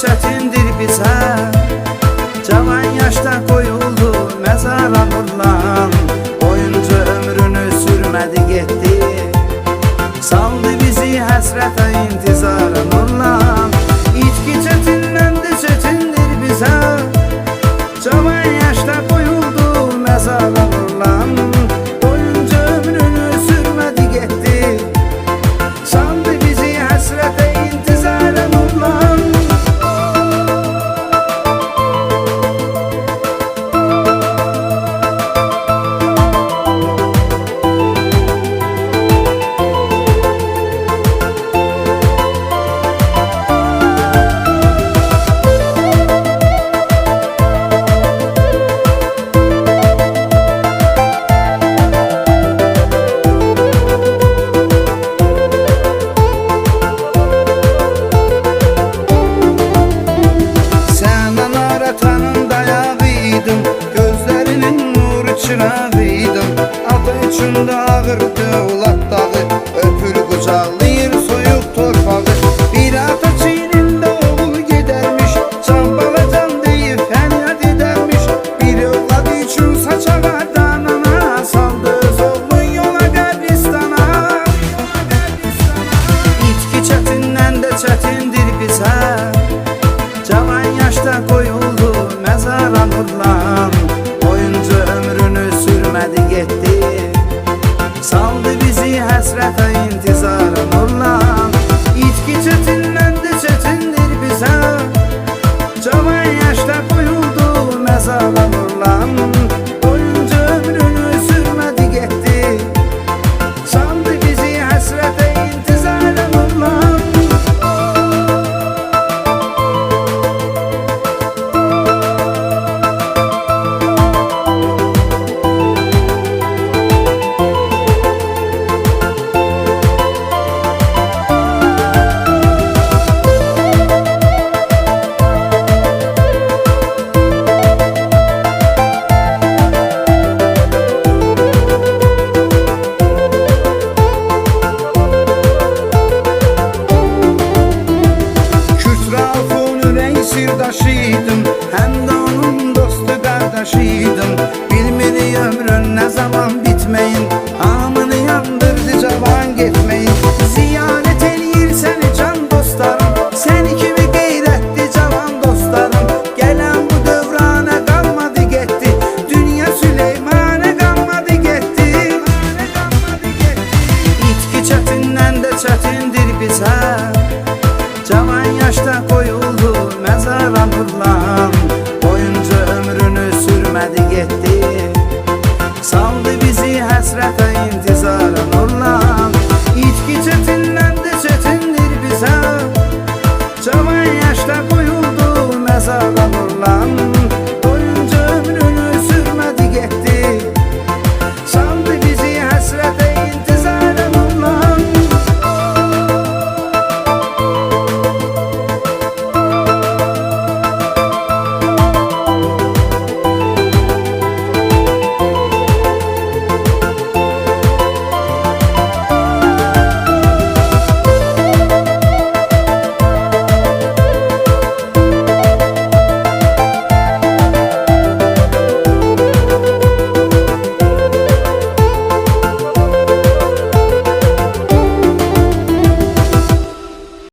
çətindir bizə Cavan yaşda qoyuldu məzar ağırlan Boyunca ömrünü sürmədi getdi Saldı bizi həsrətə sallayır soyuk torbalı Bir ata çiğninde oğul gidermiş. Çambalacan deyip feryat edermiş. Bir oğladı için saçalardan ana Saldı. Oğlun yola kabristana. İtki çetinden de çetindir bize Cavan yaşta koyuldu mezara nurlar Boyunca ömrünü sürmedi gitti Saldı sirdaşıydım Həm də onun dostu qardaşıydım Bilmiri ömrün nə zaman bitməyin Amını yandırdı cavan getməyin Ziyaret eləyir səni can dostlarım. Səni kimi qeyrətli cavan dostlarım. Gələn bu dövrana qalmadı getdi Dünya Süleymanə qalmadı getdi İtki çətindən də çətindir bizə həsrətə intizara nurlan İtki çətinləndi çətindir bizə Cavan yaşta koyuldu mezara nurlan